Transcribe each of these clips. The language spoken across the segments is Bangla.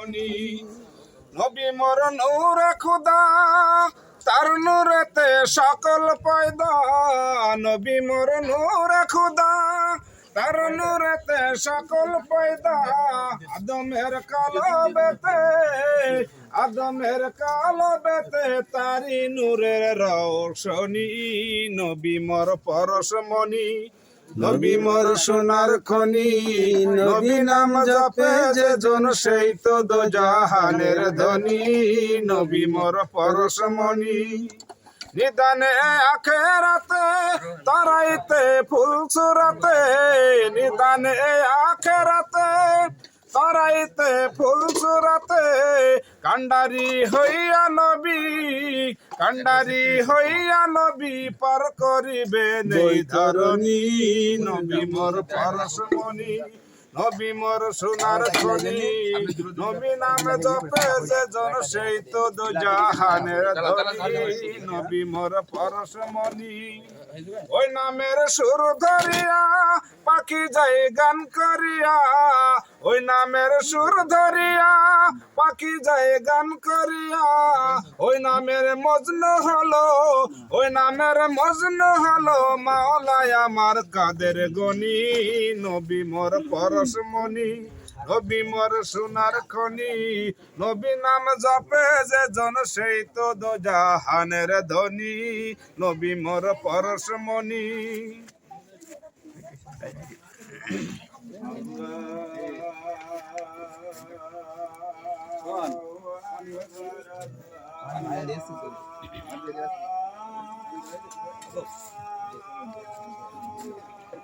মনি। নবী মোর নূরে খুদা, তার নূরেতে সকল পয়দা। নবী মোর নূরে খুদা, তার নূরেতে সকল পয়দা। আদমের কালো বেতে, আদমের কালো বেতে, তারি নূরের রৌশনী। নবী মোর পরশমণি নবী মর সোনার খনি, নবী নাম জপে যে জন, সেই তো দোজাহানের ধনি। নবী মর পরশমণি, নিদানে আখেরাতে তারাইতে, ফুল সুরাতে, নিদানে আখেরাতে তারাইতে ফুল সুরাতে কান্ডারি হইয়া নবী কান্ডারি হইয়া নবী পার করিবে নেই ধরণী নবী মোর পরশমণি নবী মোর সোনার খনি। নবী নামে জপে যে জন সেই তো দো জাহানের ধনী। নবী মোর পরশমণি ওই নামের সুর ধরিয়া পাখি যাই গান করিয়া। ওই নামের সুর ধরিয়া পাখি যাই গান করিয়া? ওই নামের মজনু হলো, ওই নামের মজনু হলো। মাওলায় আমার কাদের গনি, নবী মোর পরশমণি নবী মোর সোনার খনি। নবী নাম জপে যে জন, সেই তো দো জাহানের ধনী। নবী মোর পরশমণি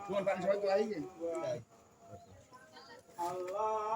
তোমার পানি সবাই তো আই আল্লাহ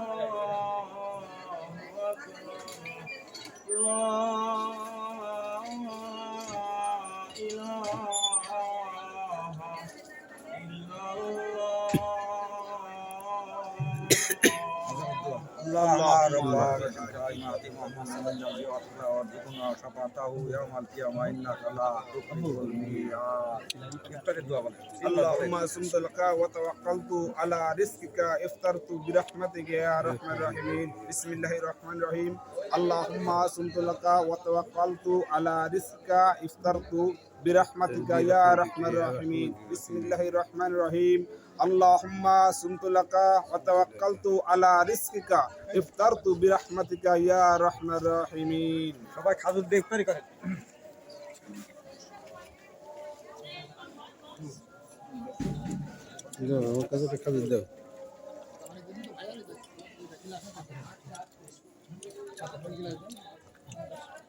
اللهم صل على محمد صلى الله عليه محمد شفاعته يوم القيامة محمد وعلى تخلف الميعاد اللهم اسمت لك وتوكلت على رزقك افطرت برحمتك يا رحم الراحمين بسم الله الرحمن الرحيم اللهم اسمت لك وتوكلت على رزقك افطرت برحمتك يا ارحم الراحمين بسم الله الرحمن الرحيم اللهم اسمت لك وتوكلت على رزقك افطرت برحمتك يا ارحم الراحمين সবাই খাজুর দিয়ে ইফতারি করে আমার কাছে একটা খাবার দাও Gracias.